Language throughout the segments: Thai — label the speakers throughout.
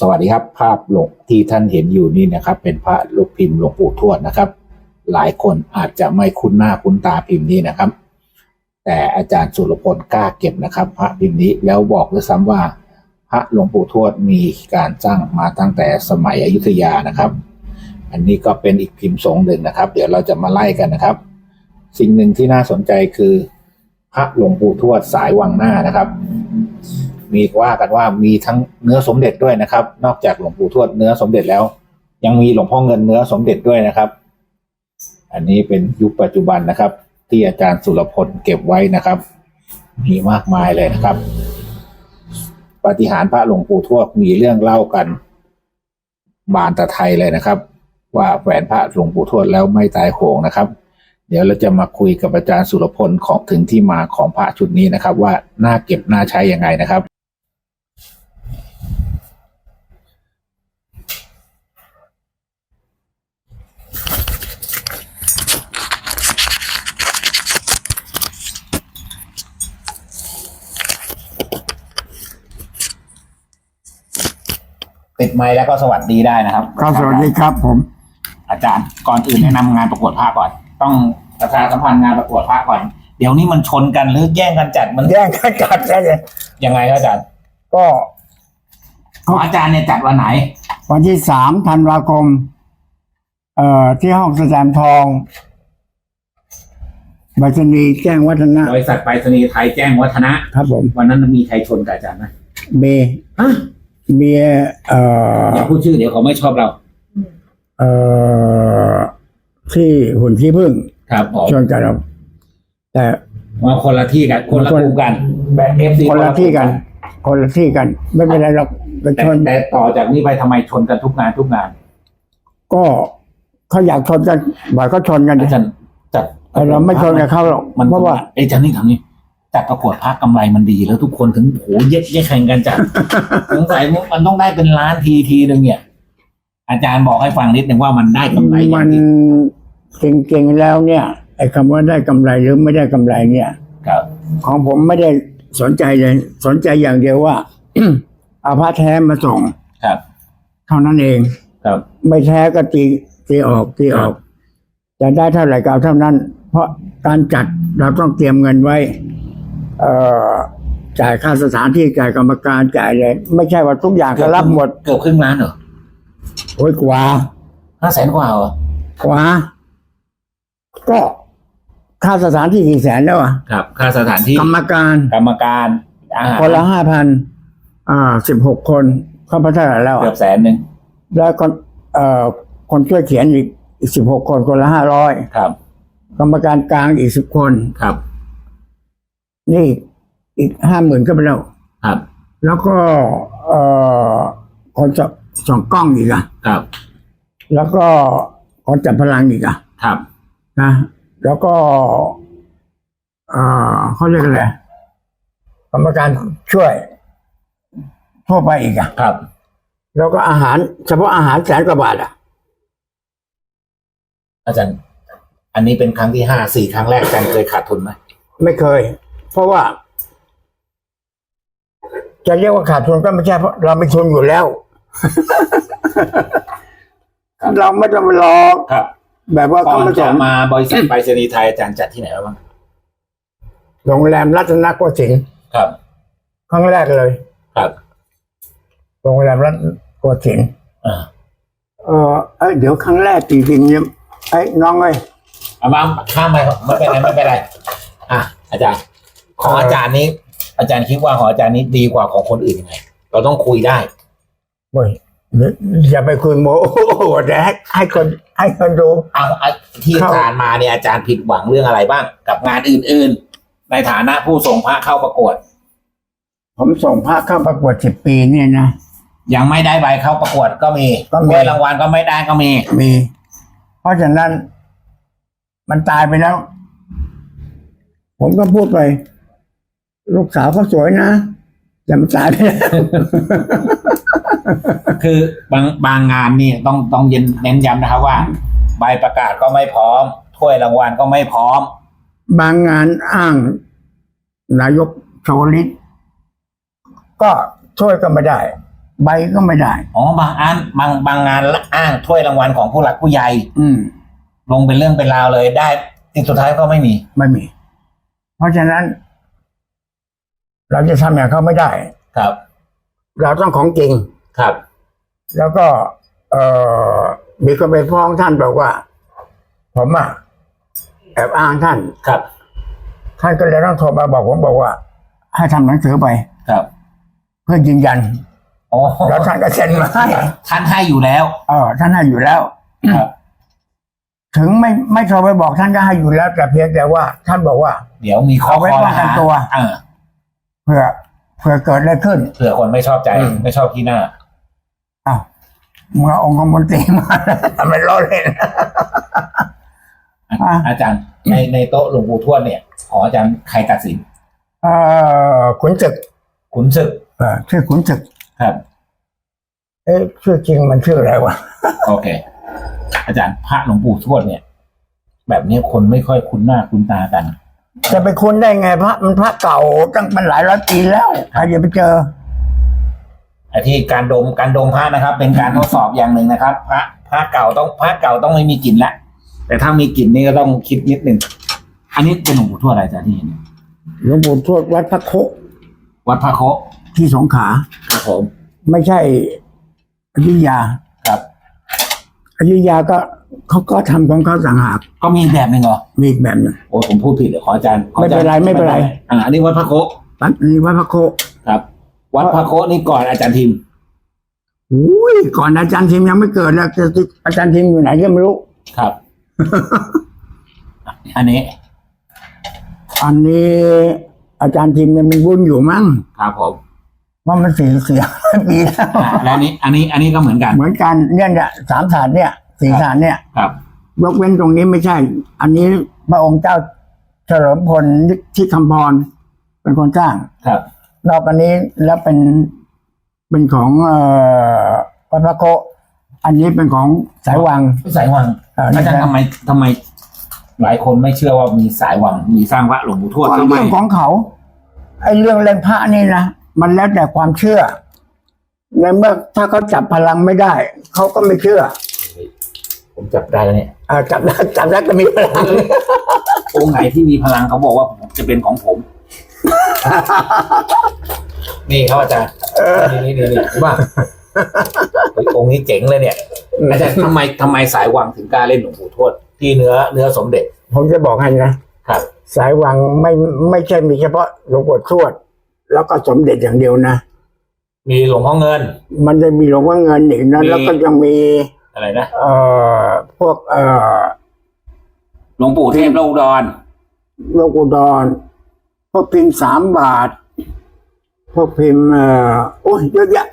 Speaker 1: สวัสดีครับ ภาพหลวงที่ท่านเห็นอยู่นี่นะครับ เป็นพระรูปพิมพ์หลวงปู่ทวดนะครับ หลายคนอาจจะไม่คุ้นหน้าคุ้นตาพิมพ์นี้นะครับ แต่อาจารย์สุรพลกล้าเก็บนะครับ พระพิมพ์นี้แล้วบอกด้วยซ้ำว่า พระหลวงปู่ทวดมีการสร้างมาตั้งแต่สมัยอยุธยานะครับ อันนี้ก็เป็นอีกพิมพ์สงหนึ่งนะครับ เดี๋ยวเราจะมาไล่กันนะครับ สิ่งหนึ่งที่น่าสนใจคือ พระหลวงปู่ทวดสายวังหน้านะครับ มีว่ากันว่ามีทั้งเนื้อสมเด็จด้วยนะครับ นอกจากหลวงปู่ทวดเนื้อสมเด็จแล้ว ยังมีหลวงพ่อเงินเนื้อสมเด็จด้วยนะครับ อันนี้เป็นยุคปัจจุบันนะครับ ที่อาจารย์สุรพลเก็บไว้นะครับ มีมากมายเลยนะครับปฏิหารพระหลวงปู่ทวดมีเรื่องเล่ากัน บานตะไทยเลยนะครับ ว่าแหวนพระหลวงปู่ทวดแล้วไม่ตายโหงนะครับ เดี๋ยวเราจะมาคุยกับอาจารย์สุรพลของถึงที่มาของพระชุดนี้นะครับ ว่าน่าเก็บน่าใช้ยังไงนะครับ ติดไม้แล้วก็สวัสดีได้นะครับ
Speaker 2: ครับสวัสดีครับผม
Speaker 1: อาจารย์ก่อนอื่นแนะนำงานประกวดผ้าก่อน ต้องประชาสัมพันธ์งานประกวดผ้าก่อน เดี๋ยวนี้มันชนกันหรือแย่งกันจัดมัน
Speaker 2: แย่งกันจัดได้เลย
Speaker 1: ยังไงครับอาจารย์
Speaker 2: ก็
Speaker 1: ของอาจารย์เนี่ยจัดวันไหน
Speaker 2: วันที่สามธันวาคม เอ่อที่ห้องสแตมป์ทองบัชนีย์แจ้งวัฒนะ
Speaker 1: บริษัทไปรษณีย์ไทยแจ้งวัฒนะครับ
Speaker 2: ผม
Speaker 1: วันนั้นมีใครชนกับอาจารย์ไหม
Speaker 2: เม
Speaker 1: ฮะ
Speaker 2: เมียเอ่อ
Speaker 1: อย่าพูดชื่อเดี๋ยวเขาไม่ชอบเรา
Speaker 2: เอ่อที่หุ่นขี้ผึ้ง
Speaker 1: ครับผม
Speaker 2: ชวนกันเราแต่
Speaker 1: มาคนละที่กันคนละ
Speaker 2: คน
Speaker 1: กลุ่มกันแบบเอฟซี
Speaker 2: คนละที่กัน คนละที่กัน ไม่เป็นไรหรอกเป็น
Speaker 1: แต่
Speaker 2: ชน
Speaker 1: แต่ต่อจากนี้ไปทำไมชนกันทุกงานทุกงาน
Speaker 2: ก็เขาอยากชนกันบ่อยก็ชนกันดิ
Speaker 1: อาจารย์จัด
Speaker 2: แต่เราไม่ชนกับเขาหรอก
Speaker 1: มัน
Speaker 2: เพราะว่า
Speaker 1: ไอ้ยอาจารย์นี่ทำนี่ จัดประกวดพักกำไรมันดีแล้วทุกคนถึงโหเย็ดเย็ดแข่งกันจัดสงสัยมันต้องได้เป็นล้านทีทีหนึ่งเนี่ย อาจารย์บอกให้ฟังนิดหนึ่งว่ามันได้กำไรอ
Speaker 2: มั
Speaker 1: ย่าง
Speaker 2: น
Speaker 1: ที่
Speaker 2: จริงๆแล้วเนี่ยไอ้คำว่าได้กำไรหรือไม่ได้กำไรเนี่ย
Speaker 1: ครับ
Speaker 2: ของผมไม่ได้สนใจเลยสนใจอย่างเดียวว่า เอาผ้าแท้มาส่ง
Speaker 1: ครับ
Speaker 2: เท่านั้นเอง
Speaker 1: ครับ
Speaker 2: ไม่แท้ก็ตีตีออกตีออกจะได้เท่าไหร่ก็เอาเท่านั้น เพราะการจัดเราต้องเตรียมเงินไว้เอ่อ จ่ายค่าสถานที่จ่ายกรรมการจ่ายเลยไม่ใช่ว่าทุกอย่างก็รับหมด
Speaker 1: เกือบครึ่งล้านเหรอ
Speaker 2: โอ้ยกว่า
Speaker 1: ห้าแสนกว่าเหรอก
Speaker 2: ว่า ก็ค่าสถานที่กี่แสนแล้วอะ
Speaker 1: ครับ ค่าสถานที่
Speaker 2: กรรมการ
Speaker 1: กรรมการอาหาร
Speaker 2: คนละห้าพันอ่าสิบหกคนเข้าไปเท่าไหร่แล้ว
Speaker 1: เกือ
Speaker 2: อะ
Speaker 1: บแสนหนึ่ง
Speaker 2: แล้วคนเอ่อคนช่วยเขียนอีกอีกสิบหกคนคนละห้าร้อย
Speaker 1: ครับ
Speaker 2: กรรมการกลางอีกสิบคน
Speaker 1: ครับ
Speaker 2: นี่อีกห้าหมื่นก็ไปแล้ว
Speaker 1: ครับ
Speaker 2: แล้วก็เอ่อคนจะส่องกล้องอีกอะ
Speaker 1: ครับ
Speaker 2: แล้วก็คนจับพลังอีกอะ
Speaker 1: ครับ
Speaker 2: นะแล้วก็เอ่อเขาเรียกอะไรกรรมการช่วยทั่วไปอีกอะ
Speaker 1: ครับ
Speaker 2: แล้วก็อาหาร เฉพาะอาหารแสนกว่าบาทอะ
Speaker 1: อาจารย์ อันนี้เป็นครั้งที่ห้าสี่ครั้งแรกอาจารย์เคยขาดทุนไหม
Speaker 2: ไม่เคย เพราะว่า จะเรียกว่าขาดทุนก็ไม่ใช่เพราะเราไม่ทุนอยู่แล้ว เราไม่ต้องไปรอ
Speaker 1: ครับ
Speaker 2: แบบว่า
Speaker 1: ก่
Speaker 2: เขา
Speaker 1: อน
Speaker 2: มา
Speaker 1: จะ
Speaker 2: ส่ง
Speaker 1: มาบริษัทไปรษณีย์ไทยอาจารย์จัดที่ไหนไว้บ้าง
Speaker 2: โรงแรมรัตนโกสินทร์
Speaker 1: ครับ
Speaker 2: ครั้งแรกเลย
Speaker 1: ครับ
Speaker 2: โรงแรมรัตนโกสินทร์
Speaker 1: อ่า
Speaker 2: เออเอ้ยเดี๋ยวครั้งแรกจริงๆเนี่ยไอ้ยน้องเอ้ย
Speaker 1: เอามาข้ามไปครับไม่เป็นไรไม่เป็นไรอะอาจารย์ ของอาจารย์นี้ อาจารย์คิดว่าของอาจารย์นี้ดีกว่าของคนอื่นยังไง เราต้องคุยได้
Speaker 2: เว้ยอย่าไปคุยโมโอ้โหแต่ให้ให้คนให้คนดู
Speaker 1: เอาเอาที่
Speaker 2: ครับ
Speaker 1: ผ่านมาเนี่ยอาจารย์ผิดหวังเรื่องอะไรบ้าง กับงานอื่น ๆ ในฐานะผู้ส่งพระเข้าประกวด
Speaker 2: ผมส่งพระเข้าประกวดสิบปีเนี่ยนะ
Speaker 1: ยังไม่ได้ใบเข้าประกวดก็มี
Speaker 2: ก็มี
Speaker 1: ถ้วยรางวัลก็ไม่ได้ก็มี
Speaker 2: มี เพราะฉะนั้น มันตายไปแล้ว ผมก็พูดไป ลูกสาวเขาสวยนะแต่มันตายไปแล้ว
Speaker 1: คือบางบางงานนี่ต้องต้องเย็นเน้นย้ำนะครับว่า ใบประกาศก็ไม่พร้อมถ้วยรางวัลก็ไม่พร้อม
Speaker 2: บางงานอ้างนายกชวลิตก็ช่วยก็ไม่ได้ ใบก็ไม่ได้
Speaker 1: อ๋อบางอันบางบางงานอ้างถ้วยรางวัลของผู้หลักผู้ใหญ่
Speaker 2: อืม
Speaker 1: ลงเป็นเรื่องเป็นราวเลยได้ที่สุดท้ายก็ไม่มี
Speaker 2: ไม่มี เพราะฉะนั้น เราจะทำอย่างเขาไม่ได้
Speaker 1: ครับ
Speaker 2: เราต้องของจริง
Speaker 1: ครับ
Speaker 2: แล้วก็เออมีคนไปฟ้องท่านบอกว่า ผมอะแอบอ้างท่าน
Speaker 1: ครับ
Speaker 2: ท่านก็เลยต้องโทรมาบอกผมบอกว่า ให้ทำหนังสือไป
Speaker 1: ครับ
Speaker 2: เพื่อยืนยัน
Speaker 1: โอ้
Speaker 2: แล้วท่านก็เซ็นมาให้
Speaker 1: ท่านให้อยู่แล้ว
Speaker 2: เออท่านให้อยู่แล้ว
Speaker 1: ครับ
Speaker 2: ถึงไม่ไม่โทรไปบอกท่านก็ให้อยู่แล้วแต่เพียงแต่ว่า ท่านบอกว่า
Speaker 1: เดี๋ยวมีข้อ
Speaker 2: เอาไว้
Speaker 1: ข้อ
Speaker 2: ป้
Speaker 1: ละ
Speaker 2: องกัน
Speaker 1: หา
Speaker 2: ตัว
Speaker 1: เออ
Speaker 2: เผื่อเผื่อเกิดอะไรขึ้น
Speaker 1: เผื่อคนไม่ชอบใจ
Speaker 2: อืม
Speaker 1: ไม่ชอบที่หน้า
Speaker 2: อ้าวมึงเอาองค์คมนตรีมาทำไมล้อเล่นอะ
Speaker 1: อาจารย์ในในโต๊ะหลวงปู่ทวดเนี่ยขออาจารย์ใครตัดสิน
Speaker 2: เอ่อขุนศึก
Speaker 1: ขุนศึก
Speaker 2: เอ่อชื่อขุนศึก
Speaker 1: ครับ
Speaker 2: เอ๊ะชื่อจริงมันชื่ออะไรวะ
Speaker 1: โอเค อาจารย์พระหลวงปู่ทวดเนี่ย แบบนี้คนไม่ค่อยคุ้นหน้าคุ้นตากัน
Speaker 2: จะไปคุ้นได้ไงพระมันพระเก่าตั้งมันหลายร้อยปีแล้วใครจะไปเจอ
Speaker 1: ไอ้ที่การดมการดมพระนะครับ เป็นการทดสอบอย่างหนึ่งนะครับ พระพระเก่าต้องพระเก่าต้องไม่มีกลิ่นละแต่ถ้ามีกลิ่นนี่ก็ต้องคิดนิดหนึ่งอันนี้เป็นหลวงปู่ทวดอะไรอาจารย์ที่เห็น
Speaker 2: หลวงปู่ทวดวัดพระโค
Speaker 1: วัดพระโค
Speaker 2: ที่สงขลา
Speaker 1: ครับผม
Speaker 2: ไม่ใช่อยุธยา
Speaker 1: ครับ
Speaker 2: อยุธยาก็ เขาก็ทำของเขาต่างหาก
Speaker 1: ก็มีอีกแบบหนึ่งเหรอ
Speaker 2: มีอีกแบบหนึง
Speaker 1: โอ้ผมพูดผิดเดี๋ยวขออาจารย์ขออาจาย์
Speaker 2: ไม่เป็นไรไม่เป็นไร
Speaker 1: อ่าอันนี้วัดพระโค
Speaker 2: วัดนี้วัดพระโค
Speaker 1: ครับ วัดพระโคนี่ก่อนอาจารย์ทิม
Speaker 2: อุ้ยก่อนอาจารย์ทิมยังไม่เกิดแล้วจะอาจารย์ทิมอยู่ไหนก็ไม่รู้
Speaker 1: ครับ อันนี้
Speaker 2: อันนี้ อาจารย์ทิมยังมีบุญอยู่มั้ง
Speaker 1: ครับผม
Speaker 2: เพราะมันสี่เสีย ปีแล้ว
Speaker 1: อ่าและอันนี้ อันนี้ อันนี้ก็เหมือนกัน
Speaker 2: เหมือนกันเนี่ยเนี่ยสามฐานเนี่ย สี่ฐานเนี่ย
Speaker 1: ครับ
Speaker 2: ยกเว้นตรงนี้ไม่ใช่ อันนี้พระองค์เจ้าเฉลิมพลที่คำพรเป็นคนสร้าง
Speaker 1: ครับ
Speaker 2: นอกอันนี้แล้วเป็นเป็นของเอ่อพระพระโคอันนี้เป็นของสายวัง
Speaker 1: สายวัง
Speaker 2: อ่า
Speaker 1: อาจารย์
Speaker 2: นี่ครับ
Speaker 1: ทำไมทำไม หลายคนไม่เชื่อว่ามีสายวัง มีสร้างพระหลวงปู่ทวด
Speaker 2: ก็
Speaker 1: ทำไม
Speaker 2: เรื่องของเขาไอ้เรื่องเล่นพระนี่นะมันแล้วแต่ความเชื่อในเมื่อถ้าเขาจับพลังไม่ได้ เขาก็ไม่เชื่อ
Speaker 1: ผมจับได้แล้วเนี่ย
Speaker 2: อ่าจับได้จับได้ก็มีพลัง
Speaker 1: องค์ไหนที่มีพลังเขาบอกว่าจะเป็นของผม นี่ครับอาจารย์นี่นี่นี่นี่เห็นป่ะเฮ้ยองค์นี้เจ๋งเลยเนี่ยอาจารย์ทำไมทำไมสายวังถึงกล้าเล่นหลวงปู่ทวดที่เนื้อเนื้อสมเด็จ
Speaker 2: ผมจะบอกให้นะ
Speaker 1: ครับ
Speaker 2: สายวังไม่ไม่ใช่มีเฉพาะหลวงปู่ทวด แล้วก็สมเด็จอย่างเดียวนะ
Speaker 1: มีหลวงพ่อเงิน
Speaker 2: มันจะมีหลวงพ่อเงินอีกนะ
Speaker 1: มี
Speaker 2: แล้วก็ยังมี
Speaker 1: อะไรนะ
Speaker 2: เอ่อพวกเอ่อ
Speaker 1: หลวงปู่เทพโลกดอน
Speaker 2: โลกุดรพวกพิมพ์สามบาท พวกพิมพ์เอ่อโอ้ยเยอะแยะ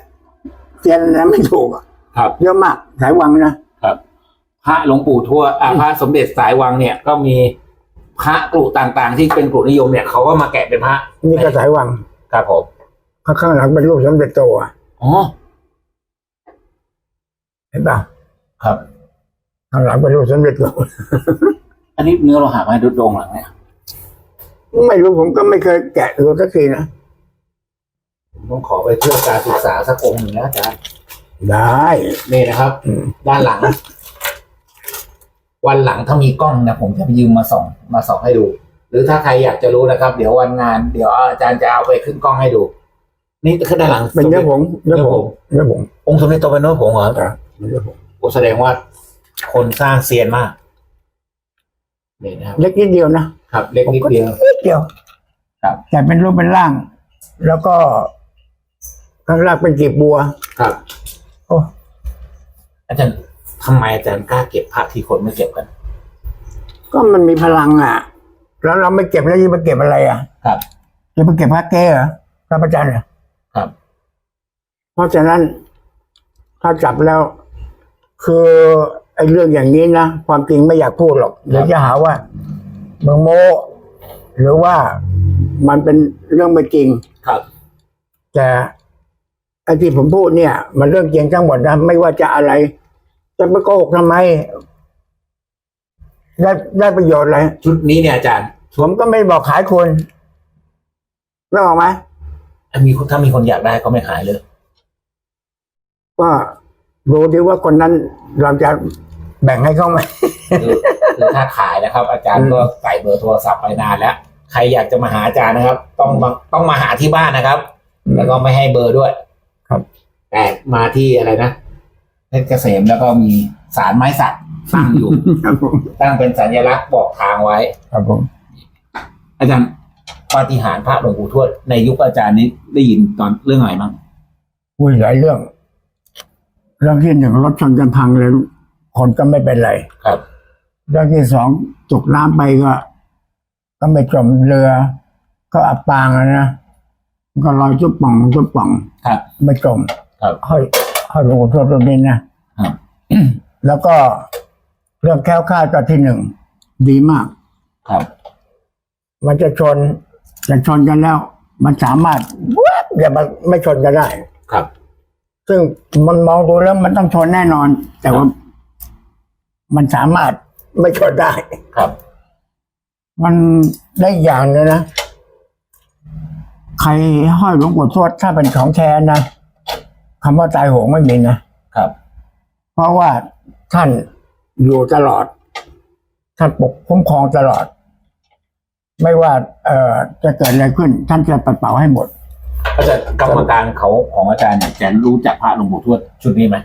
Speaker 2: เทียนอะไรไม่ถูกอะ
Speaker 1: ครับ
Speaker 2: เยอะมากสายวังนะ ครับ
Speaker 1: พระหลวงปู่ทวดอ่าพระสมเด็จสายวังเนี่ย ก็มีพระกรุต่างๆ ที่เป็นกรุนิยมเนี่ยเขาก็มาแกะเป็นพระ
Speaker 2: นี่ก็สายวัง
Speaker 1: ครับผม
Speaker 2: ข้างหลังเป็นรูปสมเด็จโตอะ
Speaker 1: อ๋อ
Speaker 2: เห็นป่ะ
Speaker 1: ครับ
Speaker 2: ข้างหลังเป็นรูปสมเด็จโต
Speaker 1: อันนี้เนื้อเราหามาดุดงหลังเนี่ย
Speaker 2: ไม่รู้ผมก็ไม่เคยแกะดูสักทีนะ
Speaker 1: ผมต้องขอไปเพื่อการศึกษาสักองค์หนึ่งนะอาจารย์
Speaker 2: ได้
Speaker 1: นี่นะครับ
Speaker 2: อืม
Speaker 1: ด้านหลัง วันหลังถ้ามีกล้องนะผมจะไปยืมมาส่องมาส่องให้ดู หรือถ้าใครอยากจะรู้นะครับ เดี๋ยววันงานเดี๋ยวอาจารย์จะเอาไปขึ้นกล้องให้ดู นี่คือด้านหลัง
Speaker 2: เป็นเนื้อผงเนื้อผงเนื้อผง
Speaker 1: องค์สมเด็จโตเป็นเนื้อผงเหรอ
Speaker 2: อะเนื้อผง
Speaker 1: โอ้แสดงว่าคนสร้างเซียนมากนี่นะครับ
Speaker 2: เล็กนิดเดียวนะ
Speaker 1: ครับ เล็กนิดเดียว
Speaker 2: นิดเดียว
Speaker 1: ครับ
Speaker 2: แต่เป็นรูปเป็นร่าง แล้วก็ข้างล่างเป็นกีบบัว
Speaker 1: ครับ
Speaker 2: โอ้
Speaker 1: อาจารย์ทำไมอาจารย์กล้าเก็บพระที่คนไม่เก็บกัน
Speaker 2: ก็มันมีพลังอะ แล้วเราไม่เก็บแล้วจะไปเก็บอะไรอะ
Speaker 1: ครับ
Speaker 2: จะไปเก็บพระแก้เหรอพระประจันทร์เหรอ
Speaker 1: ครับ
Speaker 2: เพราะฉะนั้น ถ้าจับแล้ว คือไอ้เรื่องอย่างนี้นะ ความจริงไม่อยากพูดหรอกเดี๋ยวจะหาว่าเมืองโมหรือว่ามันเป็นเรื่องไม่จริง
Speaker 1: ครับ
Speaker 2: แต่ไอ้ที่ผมพูดเนี่ย มันเรื่องจริงทั้งหมดนะไม่ว่าจะอะไร จะไปโกหกทำไม ได้ได้ประโยชน์อะไร
Speaker 1: ชุดนี้เนี่ยอาจารย์
Speaker 2: ผมก็ไม่บอกขายคุณไม่ออกไหม
Speaker 1: มีคนถ้ามีคนอยากได้ก็ไม่ขายเลย
Speaker 2: ก็ ดูดีว่าคนนั้นเราจะแบ่งให้เขาไหม
Speaker 1: คือคือถ้าขายนะครับ อาจารย์ก็ใส่เบอร์โทรศัพท์ไปนานแล้ว ใครอยากจะมาหาอาจารย์นะครับ ต้องมาต้องมาหาที่บ้านนะครับแล้วก็ไม่ให้เบอร์ด้วย
Speaker 2: ครับ
Speaker 1: แต่มาที่อะไรนะเพชรเกษมแล้วก็มีสารไม้สักตั้งอยู่
Speaker 2: ครับผม
Speaker 1: ตั้งเป็นสัญลักษณ์บอกทางไว้
Speaker 2: ครับผม
Speaker 1: อาจารย์ปาฏิหาริย์พระหลวงปู่ทวดในยุคอาจารย์นี้ได้ยินตอนเรื่องอะไรมั้ง
Speaker 2: อุ้ยหลายเรื่อง เรื่องที่หนึ่งรถชนกันพังเลย คนก็ไม่เป็นไร
Speaker 1: ครับ
Speaker 2: เรื่องที่สองตกน้ำไปก็ ก็ไม่จมเรือ ก็อับปางอะนะก็ลอยจุบป่องจุบป่อง
Speaker 1: ครับ
Speaker 2: ไม่จม
Speaker 1: ครับ
Speaker 2: ห้อยห้อยหลวงปู่ทวดตรงนี้นะครับแล้วก็เรื่องแคล้วคลาดก็ที่หนึ่งดีมาก
Speaker 1: ครับ
Speaker 2: มันจะชนจะชนกันแล้ว มันสามารถวับอย่ามาไม่ชนกันได้
Speaker 1: ครับ
Speaker 2: ซึ่งมันมองดูแล้วมันต้องชนแน่นอน แต่ว่า มันสามารถไม่ชนได้
Speaker 1: ครับ
Speaker 2: มันได้อย่างเลยนะ ใครห้อยหลวงปู่ทวดถ้าเป็นของแท้นะคำว่าตายโหงไม่มีนะ
Speaker 1: ครับ
Speaker 2: เพราะว่าท่านอยู่ตลอด ท่านปกคุ้มครองตลอด ไม่ว่า เอ่อจะเกิดอะไรขึ้น ท่านจะปัดเป่าให้หมด
Speaker 1: อาจารย์กรรมการเขาของอาจารย์เนี่ยจะรู้จักพระหลวงปู่ทวดชุดนี้ไหม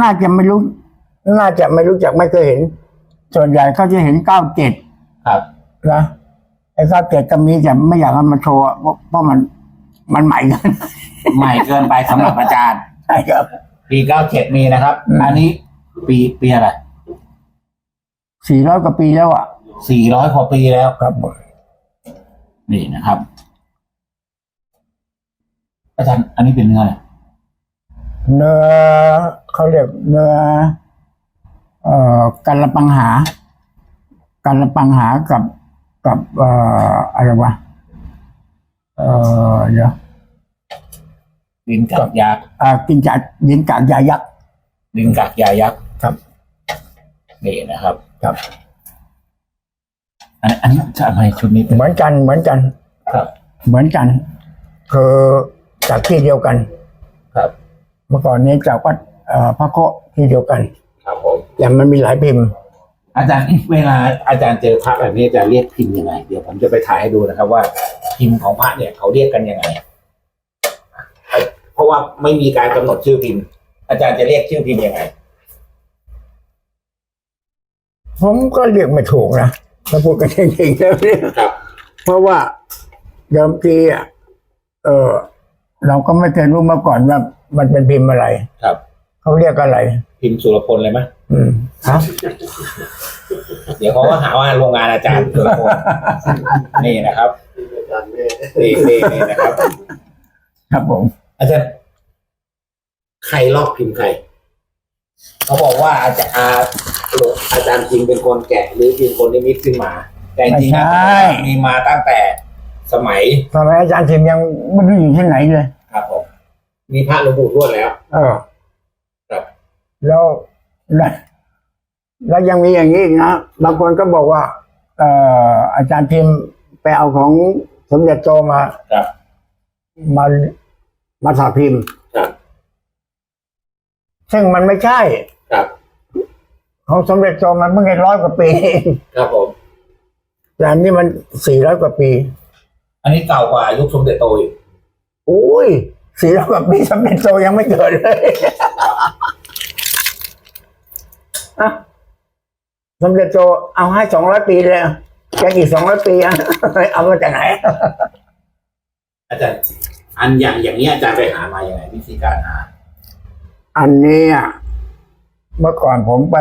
Speaker 2: น่าจะไม่รู้ น่าจะไม่รู้จักไม่เคยเห็น ส่วนใหญ่เขาจะเห็นเก้าเจ็ด
Speaker 1: ครับ
Speaker 2: นะไอ้เก้าเจ็ดก็มีแต่ไม่อยากเอามาโชว์อะเพราะเพราะมันมันใหม่กัน
Speaker 1: ใหม่เกินไปสำหรับอาจารย์
Speaker 2: ใช่ครับ
Speaker 1: ปีเก้าเจ็ดมีนะครับ
Speaker 2: อืม
Speaker 1: อันนี้ปีปีอะไร
Speaker 2: สี่ร้อยกว่าปีแล้วอะ
Speaker 1: สี่ร้อยกว่าปีแล้ว
Speaker 2: ครับผม
Speaker 1: นี่นะครับ อาจารย์อันนี้เป็นเนื้ออะไร
Speaker 2: เนื้อเขาเรียกเนื้อเอ่อกันละปังหากันละปังหากับกับเอ่ออะไรวะเอ่อเดี๋ยว
Speaker 1: ดินกากยา
Speaker 2: อ่ากินจากยินกากยายักษ์
Speaker 1: ดินกากยายักษ์
Speaker 2: ครับ
Speaker 1: นี่นะครับ
Speaker 2: ครับ
Speaker 1: อันอันนี้ทำไมชุดนี้เป็น
Speaker 2: เหมือนกันเหมือนกัน
Speaker 1: ครับ
Speaker 2: เหมือนกัน คือ จากที่เดียวกัน
Speaker 1: ครับ
Speaker 2: เมื่อก่อนนี้จากวัดเอ่อพระโคที่เดียวกัน
Speaker 1: ครับผม
Speaker 2: แต่มันมีหลายพิมพ์
Speaker 1: อาจารย์เวลาอาจารย์เจอพระแบบนี้อาจารย์เรียกพิมพ์ยังไง เดี๋ยวผมจะไปถ่ายให้ดูนะครับ ว่าพิมพ์ของพระเนี่ยเขาเรียกกันยังไง เพราะว่าไม่มีการกำหนดชื่อพิมพ์ อาจารย์จะเรียกชื่อพิมพ์ยังไง
Speaker 2: ผมก็เรียกไม่ถูกนะถ้าพูดกันจริงๆแล้วเนี่ย
Speaker 1: ครับ
Speaker 2: เพราะว่าเดิมทีอะเออ เราก็ไม่เคยรู้มาก่อนว่า มันเป็นพิมพ์อะไร
Speaker 1: ครับ
Speaker 2: เขาเรียกอะไร
Speaker 1: พิมพ์สุรพลเลยไหม
Speaker 2: อืมฮะ
Speaker 1: เดี๋ยวเขาก็หาว่าโรงงานอาจารย์สุรพลนี่นะครับนี่นี่นี่นะครับ
Speaker 2: ครับผม
Speaker 1: อาจารย์ใครลอกพิมพ์ใคร เขาบอกว่าอาจารย์อาอาจารย์พิมพ์เป็นคนแกะหรือพิมพ์คนนิมิตขึ้นมา แต่จริงๆแล้วมีมาตั้งแต่ สมัย
Speaker 2: ทำไมอาจารย์ทิมยังไม่รู้อยู่ที่ไหนเลย
Speaker 1: ครับผมมีพระหลวงปู่ทวดแล้ว
Speaker 2: เออ
Speaker 1: ครับ
Speaker 2: แล้วแล้วแล้วยังมีอย่างนี้อีกนะบางคนก็บอกว่า เอ่ออาจารย์พิมพ์ไปเอาของสมเด็จโตมา
Speaker 1: ครับ
Speaker 2: มามาถอดพิมพ์
Speaker 1: ครับ
Speaker 2: ซึ่งมันไม่ใช่
Speaker 1: ครับ
Speaker 2: ของสมเด็จโตมันเพิ่งร้อยกว่าปีเอง
Speaker 1: ครับผม
Speaker 2: แต่อันนี้มันสี่ร้อยกว่าปี
Speaker 1: อันนี้เก่ากว่ายุคสมเด็จโตอีก
Speaker 2: อุ้ยสี่ร้อยกว่าปีสมเด็จโตยังไม่เกิดเลยอะสมเด็จโตเอาให้สองร้อยปีเลยอะยังอีกสองร้อยปีอะเอามาจากไหน
Speaker 1: อาจารย์อันอย่างอย่างนี้อาจารย์ไปหามาอย่างไงวิธีการหา
Speaker 2: อันนี้อะเมื่อก่อนผมไป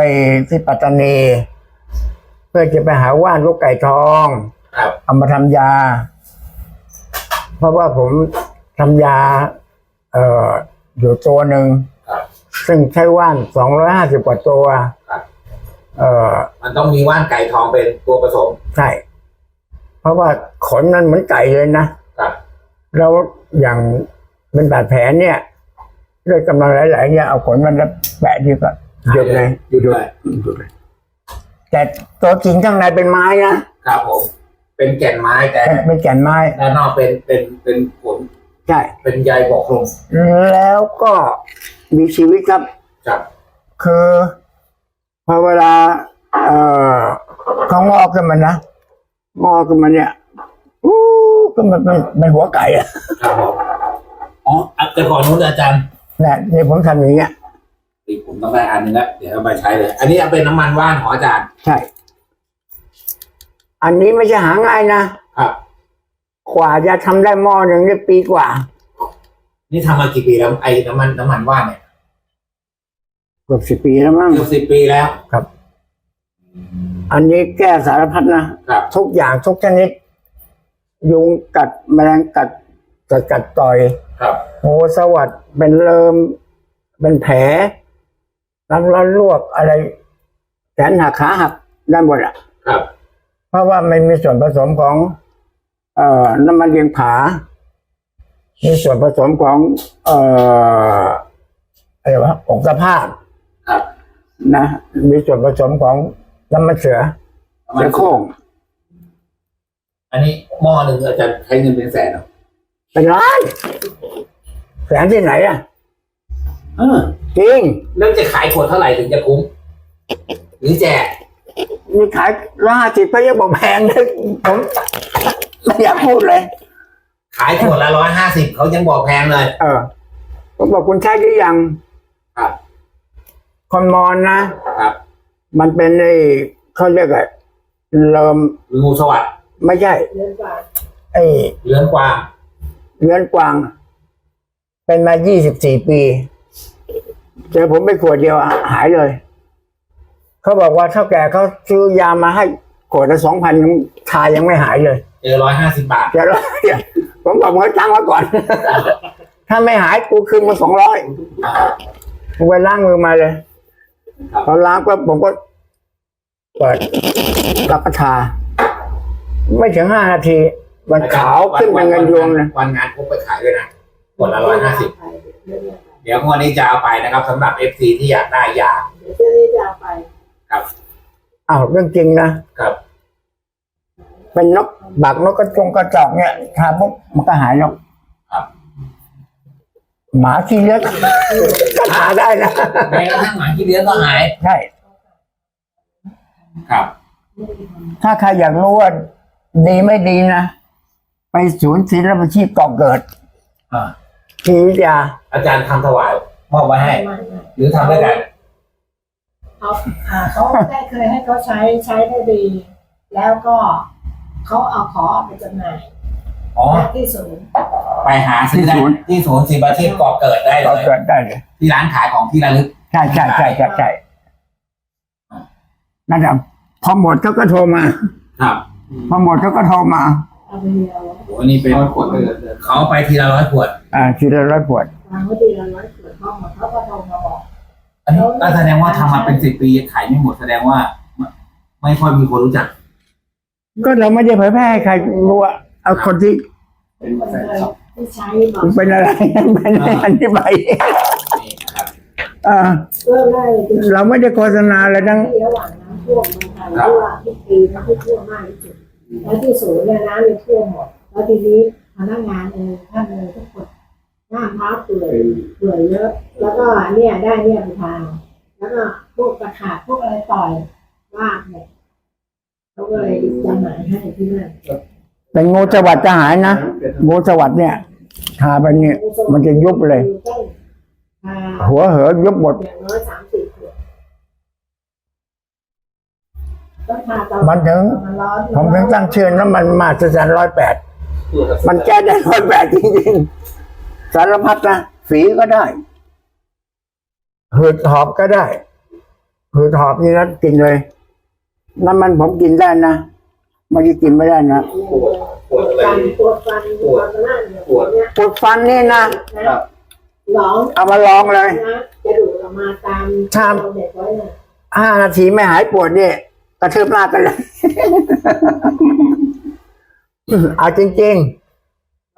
Speaker 2: ที่ปัตตานี เพื่อจะไปหาว่านลูกไก่ทอง
Speaker 1: ครับ
Speaker 2: เอามาทำยา เพราะว่าผมทำยา เอ่ออยู่ตัวหนึ่ง
Speaker 1: ครับ
Speaker 2: ซึ่งใช้ว่านสองร้อยห้าสิบกว่าตัว
Speaker 1: ครับ
Speaker 2: เอ่อ
Speaker 1: มันต้องมีว่านไก่ทองเป็นตัวผสม
Speaker 2: ใช่เพราะว่าขนนั้นเหมือนไก่เลยนะ
Speaker 1: ครับ
Speaker 2: แล้วอย่างเป็นบาดแผลเนี่ยด้วยกำลังหลายๆเนี่ยเอาขนมันแล้วแปะที่ก็หยุดเลย
Speaker 1: หยุดเลย
Speaker 2: หยุดเลยแต่ตัวจริงข้างในเป็นไม้นะครับ
Speaker 1: ผม เป็นแก่นไม้แต่
Speaker 2: เป็นเป็นแก่นไม้
Speaker 1: ด้านนอกเป็นเป็นเป็นผล
Speaker 2: ใช่
Speaker 1: เป็นใยบอกลม
Speaker 2: แล้วก็มีชีวิตครับ
Speaker 1: ครับ
Speaker 2: คือพอเวลา เอ่อเขางอกขึ้นมานะงอกขึ้นมาเนี่ยอู้ก็มันเป็นเป็นหัวไก่อะ
Speaker 1: ครับผมอ๋ออะแต่ก่อนนู้นอาจารย์
Speaker 2: เนี่ยนี่ผมทำอย่างเงี้ย
Speaker 1: นี่ผมต้องได้อันหนึงแล้วเดี๋ยวเอาไปใช้เลย อันนี้เอาเป็นน้ำมันว่านของอาจารย์
Speaker 2: ใช่ อันนี้ไม่ใช่หาง่ายนะ
Speaker 1: ครับ
Speaker 2: กว่าจะทำได้หม้อหนึ่งนี่ปีกว่า
Speaker 1: นี่ทำมากี่ปีแล้วไอ้น้ำมันน้ำมันว่านเนี่ย
Speaker 2: เกือบสิบปีแล้วมั้ง
Speaker 1: เกือบสิบปีแล้ว
Speaker 2: ครับ อันนี้แก้สารพัดนะครับ ทุกอย่างทุกชนิด ยุงกัดแมลงกัดกัดกัดต่อย
Speaker 1: ครับ
Speaker 2: งูสวัสดเป็นเริม เป็นแผลน้ำร้อนลวกอะไรแขนหักขาหักได้หมดอะ
Speaker 1: ครับ
Speaker 2: เพราะว่ามันมีส่วนผสมของ เอ่อ น้ำมันเลียงผา มีส่วนผสมของ เอ่ออะไรวะอกสภาพ
Speaker 1: ครับ
Speaker 2: นะมีส่วนผสมของน้ำมันเสือ
Speaker 1: น้ำมั
Speaker 2: เสื
Speaker 1: น
Speaker 2: อโคร่ง
Speaker 1: อันนี้หม้อหนึ่งอาจารย์ใช้เงินเป็นแสนเหรอ
Speaker 2: เป็นล้านแสนที่ไหนอะ
Speaker 1: เออ
Speaker 2: จริง
Speaker 1: เรื่องจะขายขวดเท่าไหร่ถึงจะคุ้มหรือแจก
Speaker 2: มีขายร้อยห้าสิบก็ยังบอกแพงเลยผมไม่อยากพูดเลย
Speaker 1: ขายขวดละร้อยห้าสิบเขายังบอกแพงเลย
Speaker 2: เออผมบอกคุณใช้หรือยัง
Speaker 1: ครับ
Speaker 2: คอนมอนนะ
Speaker 1: ครับ
Speaker 2: มันเป็นไอ้เขาเรียกอะไรเริ่ม
Speaker 1: งูสวัสด
Speaker 2: ไม่ใช่ไอ้
Speaker 1: เรือนกวาง
Speaker 2: เรือนกวาง เป็นมายี่สิบสี่ปี เจอผมไปขวดเดียวอะหายเลย เขาบอกว่าเท่าแก่เขาซื้อยามาให้ขวดละสองพันทายังไม่หายเลย
Speaker 1: เจอร้อยห้าสิบบาท
Speaker 2: จะร้อยผมบอกว่าตังค์มาก่อน ถ้าไม่หายกูคืนมาสองร้อยผมไปล้างมือมาเลย
Speaker 1: ครับ
Speaker 2: พอล้างก็ผมก็เปิดรับประทานไม่ถึงห้านาที มันขาวขึ้นเป็นเงินยวงเลย
Speaker 1: วันงานพกไปขายด้วยนะขวดละร้อยห้าสิบเดี๋ยวงวดนี้จะเอาไปนะครับสำหรับเอฟซีที่อยากได้ยา
Speaker 3: เดี๋ยวเจ้านี้จะเอาไป
Speaker 1: ครับ
Speaker 2: อ้าวเรื่องจริงนะครับ เป็นนกบักนกกระจงกระจอกเนี่ยทาปุ๊บมันก็หายหรอก
Speaker 1: ครับ
Speaker 2: หมาขี้เล็กก็ทาได้นะ
Speaker 1: แม้กระทั่งหมาที่เลี้ยงก็หาย
Speaker 2: ใช่
Speaker 1: ครับ
Speaker 2: ถ้าใครอยากรู้ว่าดีไม่ดีนะไปศูนย์ศิลปาชีพก่อเกิด
Speaker 1: อ่า
Speaker 2: ทีวิทยา
Speaker 1: อาจารย์ทำถวายมอบไว้ให้
Speaker 3: ไม่ไม่
Speaker 1: หรือทำด้วยกัน
Speaker 3: เขาอ่าเขาได้เคยให้เขาใช้ใช้ได้ดี แล้วก็เขาเอาขอเอาไปจำหน่าย
Speaker 1: อ๋อ
Speaker 3: ณที่ศูนย์
Speaker 1: ไปหาซื้อได้
Speaker 2: ที่ศูนย์
Speaker 1: ที่ศูนย์ศิลปาชีพก่อเกิดได้เล
Speaker 2: ก่อยเกิดได้เลย
Speaker 1: ที่ร้านขายของที่ระลึก
Speaker 2: ใช่ใช่ใช่ใช่ใช่นั่นแหละพอหมดเขาก็โทรมา
Speaker 1: ครับ
Speaker 2: พอหมดเขาก็โทรมา
Speaker 3: เอาไปเดียว
Speaker 1: โหนี่เป็นขวดเขาไปทีละร้อยขวด
Speaker 2: อ่าทีละร้อยขวด
Speaker 3: วางไว้ดีละร้อยขวดเขาหมดเขาก็โทรมาบอก
Speaker 1: อันนี้ก็แสดงว่าทำมาเป็นสิบปีขายไม่หมดแสดงว่า ไม่ไม่ค่อยมีคนรู้จัก
Speaker 2: ก็เราไม่ได้เผยแพร่ให้ใครรู้ว่าเอาคนที่
Speaker 3: คนเลยที่ใช้บอก
Speaker 2: เป็นอะไรไม่ได้อธิบาย
Speaker 1: นี่นะครับ
Speaker 2: อ่า
Speaker 3: เพื่อไล่ที่
Speaker 2: เราไม่ได้โฆษณาอะไรทั้ง
Speaker 3: ระหว่างน้ำท่วมเมืองไทยที่ว่าทุกปีน้ำที่ท่วมมากที่สุดแล้วที่ศูนย์เนี่ยน้ำเลยท่วมหมดแล้วทีนี้พนักงานเองท่านเองทุกคน หน้าเท้าเปื่อยเปื่อยเยอะ แล้วก็เนี่ยได้เนี่ยไปทานแล้วก็พวกตะขาบพวกอะไรต่อยว่ากเนี่ยเขาก็เลยจำหน่ายให้ที่นั่น
Speaker 2: แต่งูสวัสดิ์จะหายนะงูสวัสดิ์เนี่ยทาไปเนี่ยมันจะยุบเลย
Speaker 3: ต้องทา
Speaker 2: หัวเหอยุบหมด
Speaker 3: อย่างน้อยสามสี่ขวดต้องทาตลอด
Speaker 2: มันถึง
Speaker 3: มันร้อน
Speaker 2: ผมถึงตั้งชื่อน้ำมันมาสจันร้อยแปดมันแก้ได้ร้อยแปดจริงๆ สารพัดนะฝีก็ได้หืดหอบก็ได้หืดหอบนี่นะกินเลย น้ำมันผมกินได้นะไม่ได้กินไม่ได้นะ
Speaker 3: ปวดฟันปวดฟันปวดนั่นเนี่ยปวดเนี่ย
Speaker 2: ปวดฟันนี่นะ
Speaker 3: นะร้อง
Speaker 2: เอามาลองเลย
Speaker 3: นะจะดูดออกมาตาม
Speaker 2: ครับ
Speaker 3: เด็กไว้น่ะ
Speaker 2: ห้านาทีไม่หายปวดเนี่ยกระทืบหน้ากันเลยเอาจริง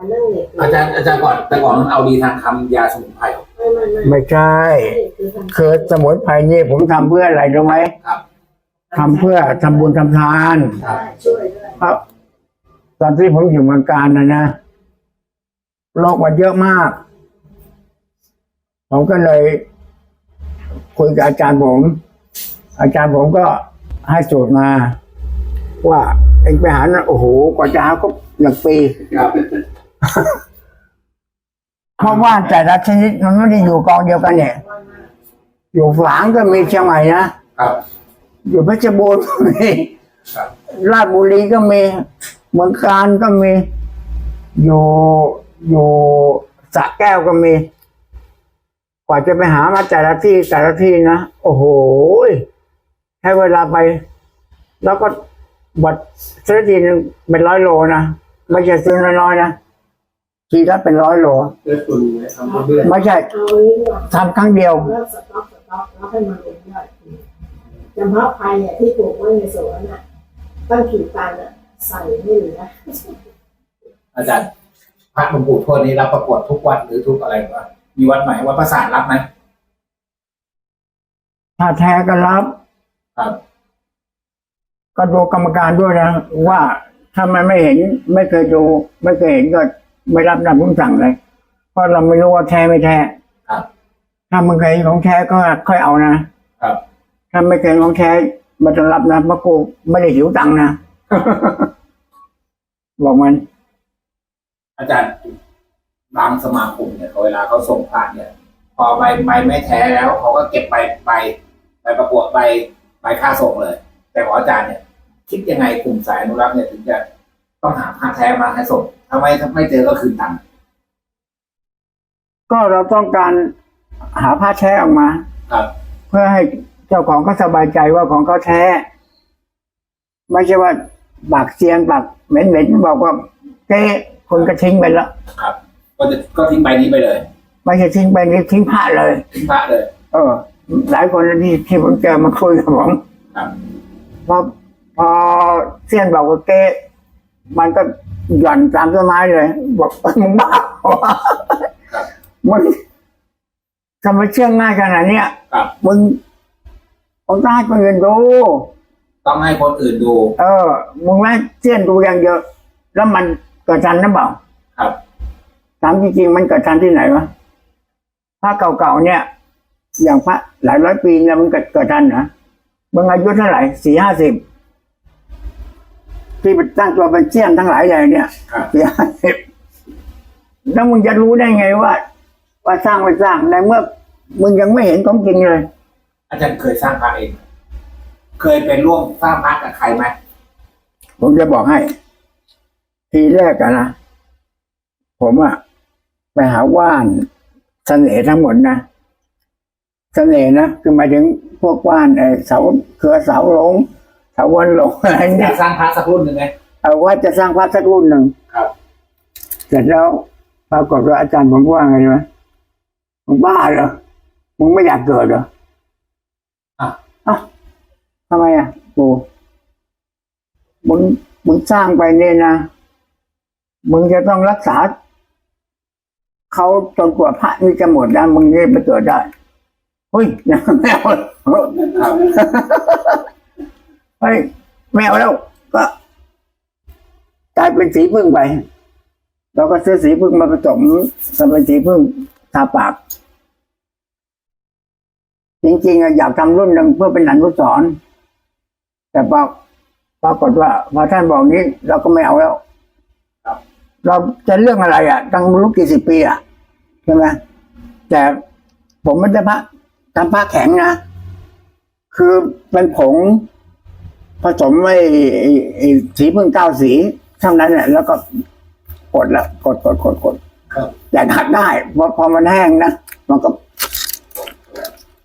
Speaker 3: มันนั่งเด็ก
Speaker 1: อาจารย์อาจารย์ก่อนแต่ก่อนมันเอาดีทางคำยาสมุนไพร
Speaker 3: ไม่ไม่ไม่
Speaker 2: ๆไม่ใช่
Speaker 3: คือทำ
Speaker 2: คือสมุนไพรนี่ผมทำเพื่ออะไรรู้ไหม
Speaker 1: ครับ
Speaker 2: ทำเพื่อทำบุญทำทาน
Speaker 1: ครับ
Speaker 3: ช่วยด้วย
Speaker 2: ครับ ตอนที่ผมอยู่เมืองการนะนะโรคมันเยอะมาก ผมก็เลยคุยกับอาจารย์ผม อาจารย์ผมก็ให้สูตรมา ว่าเองไปหานะโอ้โหกว่าจะหาก็หนึ่งปี
Speaker 1: ครับ
Speaker 2: เพราะว่าแต่ละชนิดมันไม่ได้อยู่กองเดียวกันเนี่ย อยู่ฝางก็มีเชียงใหม่นะ
Speaker 1: ครับ
Speaker 2: อยู่เพชรบูรณ์ก็มี
Speaker 1: ครับ
Speaker 2: ราชบุรีก็มีเมืองการก็มี อยู่อยู่สระแก้วก็มี กว่าจะไปหามาแต่ละที่แต่ละที่นะ โอ้โหใช้เวลาไป แล้วก็บัดซื้อทีนึงเป็นร้อยโลนะไม่ใช่ซื้อน้อยๆนะ ทีละเป็นร้อยโล
Speaker 4: เลือดตุนไว้ทำเรื่อย
Speaker 2: ไม่ใช่
Speaker 3: เอาไว้ดีกว่า
Speaker 2: ทำครั้งเดียว
Speaker 3: แล้วสต็อกสต็อกแล้วให้มันลงยอดจำเพาะภัยเนี่ยที่ปลูกไว้ในสวนน่ะตั้งกี่ตันอะใส่ไม่เหลือ
Speaker 1: อาจารย์พระหลวงปู่ทวดนี้รับประกวดทุกวัดหรือทุกอะไรวะมีวัดไหนวัดประสาทรับไหม
Speaker 2: ถ้าแท้ก็รับ
Speaker 1: ครับ
Speaker 2: ก็ดูกรรมการด้วยนะ ว่าถ้ามันไม่เห็นไม่เคยดู ไม่เคยเห็นก็ ไม่รับนับคำสั่งเลย เพราะเราไม่รู้ว่าแท้ไม่แท้
Speaker 1: ครับ
Speaker 2: ถ้ามึงเคยเห็นของแท้ก็ค่อยเอานะครับถ้าไม่เคยเห็นของแท้ไมันจะรับนะเพราะกูไม่ได้หิวตังค์นะบอกมัน
Speaker 1: อาจารย์บางสมาคมเนี่ยเวลาเขาส่งผ่านเนี่ย พอใบใบไม่แท้แล้วเขาก็เก็บใบใบใบประกวดใบใบค่าส่งเลย แต่ของอาจารย์เนี่ย คิดยังไงกลุ่มสายอนุรักษ์เนี่ยถึงจะ ต้องหาผ้าแท้มาให้ส่งถ้าไม่ถ้าไม่เจอก็คืนตังค์
Speaker 2: ก็เราต้องการหาผ้าแท้ออกมา
Speaker 1: ครับ
Speaker 2: เพื่อให้เจ้าของก็สบายใจว่าของเขาแท้ ไม่ใช่ว่าปากเซียนปากเหม็นๆบอกว่าเก๊คนก็ทิ้งไปแล้ว
Speaker 1: ครับ ก็จะก็ทิ้งใบนี้ไปเลย
Speaker 2: ไม่ใช่ทิ้งไปนี่ทิ้งผ้าเลย
Speaker 1: ทิ้งพระเลย
Speaker 2: เออ หลายคนที่ที่ผมเจอมาคุยกับผม
Speaker 1: ครับ
Speaker 2: พอพอเซียนบอกว่าเก๊ มันก็หย่อนตามต้นไม้เลย บอกเอ้ยมึงบ้าเหรอ
Speaker 1: ครับ
Speaker 2: มึงทำไมเชื่อง่ายขนาดเนี้ย
Speaker 1: ครับ
Speaker 2: มึงมึงต้องให้คนอื่นดู
Speaker 1: ต้องให้คนอื่นดู
Speaker 2: เออ มึงแม่เสี้ยนดูอย่างเดียวแล้วมันเกิดทันหรือเปล่า
Speaker 1: ครับ
Speaker 2: ถามจริงๆมันเกิดทันที่ไหนวะพระเก่าๆเนี่ย อย่างพระหลายร้อยปีเนี่ยมันเกิดเกิดทันนะมึงอายุเท่าไหร่สี่ห้าสิบ ที่ไปตั้งตัวเป็นเสี้ยนทั้งหลายเลยเนี่ย
Speaker 1: ครับ
Speaker 2: สี่ห้าสิบแล้วมึงจะรู้ได้ไงว่า ว่าสร้างไม่สร้างในเมื่อ มึงยังไม่เห็นของจริงเลย
Speaker 1: อาจารย์เคยสร้างพระเองไหมเคยเป็นร่วมสร้างพระกับใครไหม
Speaker 2: ผมจะบอกให้ ทีแรกอะนะ ผมอะไปหาว่านเสน่ห์ทั้งหมดนะเสน่ห์นะคือหมายถึงพวกว่านไอ้เสาเครือเสาหลง เสาวันหลงอะไร
Speaker 1: อ
Speaker 2: เนี่ยา
Speaker 1: ยกสร้างพระสักรุ่นหนึ่งไหม
Speaker 2: เอาว่าจะสร้างพระสักรุ่นหนึ่ง
Speaker 1: ครับ
Speaker 2: เสร็จแล้วปรากฏว่าอาจารย์ผมว่าไงรู้ไหมมึงบ้าเหรอมึงไม่อยากเกิดเหรอ
Speaker 1: อะ
Speaker 2: อะทำไมอะปูมึงมึงสร้างไปเนี่ยนะ มึงจะต้องรักษาเขาจนกว่าพระนี่จะหมดนะมึงนี่ไปเกิดได้เฮ้ยยังไม่เอา
Speaker 1: ครับ
Speaker 2: เฮ้ยไม่เอาแล้วก็กลายเป็นสีพึ่งไป เราก็ซื้อสีพึ่งมาผสมทำเป็นสีพึ่งทาปาก จริงๆอยากทำรุ่นหนึ่งเพื่อเป็นอนุสรณ์แต่ปรากปรากฏว่าพอท่านบอกนี้เราก็ไม่เอาแล้ว เราจะเรื่องอะไรอะตั้งไม่รู้กี่สิบปีอะใช่ไหมแต่ผมไม่ได้พระทำผ้าแข็งนะ คือเป็นผง ผสมไอ้ไอ้ไอ้สีพึ่งเก้าสีเท่านั้นแหละแล้วก็กดละกดกดกดกด
Speaker 1: ครับ
Speaker 2: แต่หักได้พอพอมันแห้งนะมันก็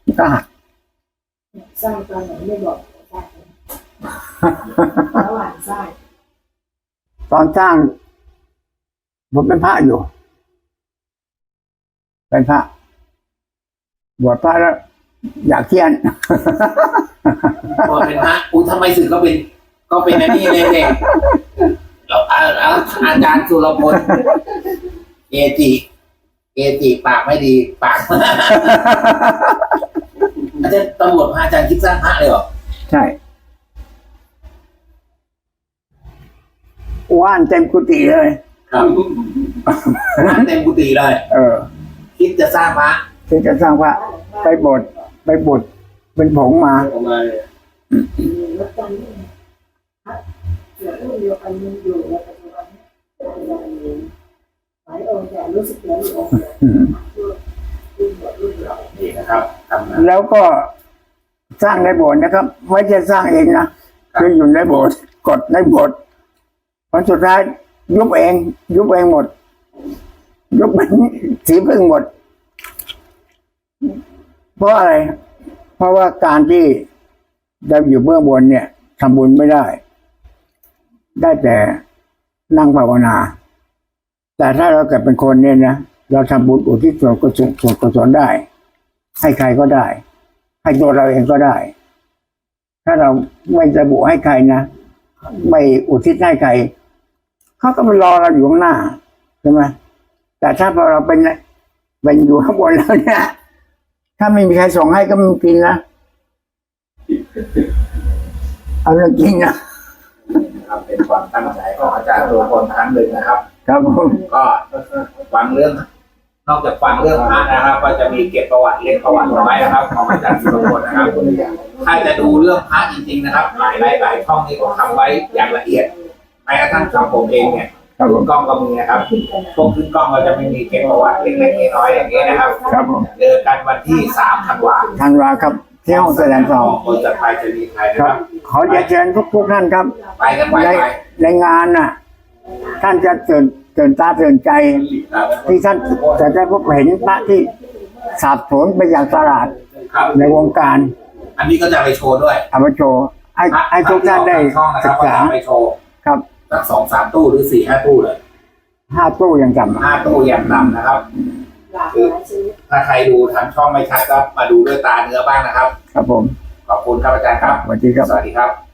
Speaker 2: มันก็หัก
Speaker 3: สร้างตอนไหนไม่บอกสร้างระหว่างสร้าง
Speaker 2: ตอนสร้างผมเป็นพระอยู่ เป็นพระบวชพระแล้ว อยากเทียน
Speaker 1: พอเป็นพระอุ้ยทำไมสื่อก็เป็น ก็เป็นอันนี้เลยเด็กแล้วอ่าแล้วอาจารย์สุรพลเอจิเอจิปากไม่ดี ปาก อาจารย์ตำรวจพาอาจารย์คิดสร้างพระเลยเหรอ
Speaker 2: ใช่ว่านเต็มกุฏิเลย
Speaker 1: ครับพระเต็มกุฏิเลย
Speaker 2: เออ
Speaker 1: คิดจะสร้างพระ
Speaker 2: ที่จะสร้างพระไปบด ไปบดเป็นผงมา
Speaker 4: ออกมาเลย
Speaker 3: รถกันนี่ครับเดี๋ยวรุ่นเดียวกันยังอยู่ในปัจจุบันนี้หลายองค์แต่รู้สึกเหลืออยู่องค์เดียวรุ่นหมดรุ่นเรา
Speaker 1: นี่นะครับทำนะ
Speaker 2: แล้วก็สร้างในโบสถ์นะครับไม่ใช่สร้างเองนะคืออยู่ในโบสถ์กดในโบสถ์ผลสุดท้ายยุบเอง ยุบเองหมด ยุบเป็นสีพึ่งหมด เพราะอะไร เพราะว่าการที่เราอยู่เบื้องบนเนี่ยทำบุญไม่ได้ ได้แต่นั่งภาวนา แต่ถ้าเราเกิดเป็นคนเนี่ยนะเราทำบุญอุทิศส่วนกุศลส่วนกุศลได้ ให้ใครก็ได้ ให้ตัวเราเองก็ได้ ถ้าเราไม่ระบุให้ใครนะไม่อุทิศให้ใครเขาก็มารอเราอยู่ข้างหน้าใช่ไหมแต่ถ้าพอเราเป็นเป็นอยู่ข้างบนแล้วเนี่ย ถ้าไม่มีใครส่งให้ก็ไมันกินนะ เอาเรื่องจริงนะ
Speaker 1: นะครับเป็นความตั้งใจของอาจารย์ตัวคนครั้งหนึ่งนะครับ
Speaker 2: ครับผม
Speaker 1: ก็ฟังเรื่อง นอกจากฟังเรื่องพระนะครับ ก็จะมีเก็บประวัติเล่นประวัติเอาไว้นะครับ ของอาจารย์สุรพลนะครับ ถ้าจะดูเรื่องพระจริงๆนะครับ หลายหลายหลายช่องนี่ก็ทำไว้อย่างละเอียดแม้กระทั่งทำผมเองเนี่ย
Speaker 2: ครับผม
Speaker 1: กล้องก็มีนะครับ
Speaker 3: คิดกันนะ
Speaker 1: พวกขึ้นกล้องเราจะไม่มีเก็บประวัติเล็กๆน้อยๆอย่างนี้นะครับ
Speaker 2: ครับผม
Speaker 1: เจอกันวันที่สามธันวาคม
Speaker 2: ธันวาครับที่ห้องแสดงสอง
Speaker 1: บริษัทไทยจะมีไทยนะ
Speaker 2: ค
Speaker 1: ค
Speaker 2: รั
Speaker 1: รั
Speaker 2: บบขอเรียนเชิญทุกทุกๆท่านครับ
Speaker 1: ไปกันไป
Speaker 2: ใน
Speaker 1: ไป
Speaker 2: ในงานน่ะ ท่านจะตื่นตื่นตาตื่นใจ
Speaker 1: ครับ
Speaker 2: ที่ท่านจะได้พบเห็นพระที่สาบสนไปอย่างตลาด
Speaker 1: ครับ
Speaker 2: ในวงการ
Speaker 1: อันนี้ก็จะไปโชว์ด้วย
Speaker 2: เอามาโชว์ให้ให้ทุกท่านได้
Speaker 1: ช่องนะค
Speaker 2: ศึ
Speaker 1: รับ
Speaker 2: ก
Speaker 1: ว่า
Speaker 2: ษา
Speaker 1: จะไปโชว์
Speaker 2: ครับ
Speaker 1: สักสองสามตู้หรือสี่ห้าตู้เลย
Speaker 2: ห้าตู้อย่างต่ำ
Speaker 1: ห้าตู้อย่างต่ำนะครับ
Speaker 3: หลากหลายชีวิต
Speaker 1: ถ้าใครดูทางช่องไม่ชัดก็มาดูด้วยตาเนื้อบ้างนะครับ
Speaker 2: ครับผม
Speaker 1: ขอบคุณครับอาจารย์ครับ
Speaker 2: สวัสดีครับ
Speaker 1: สวัสดีครับ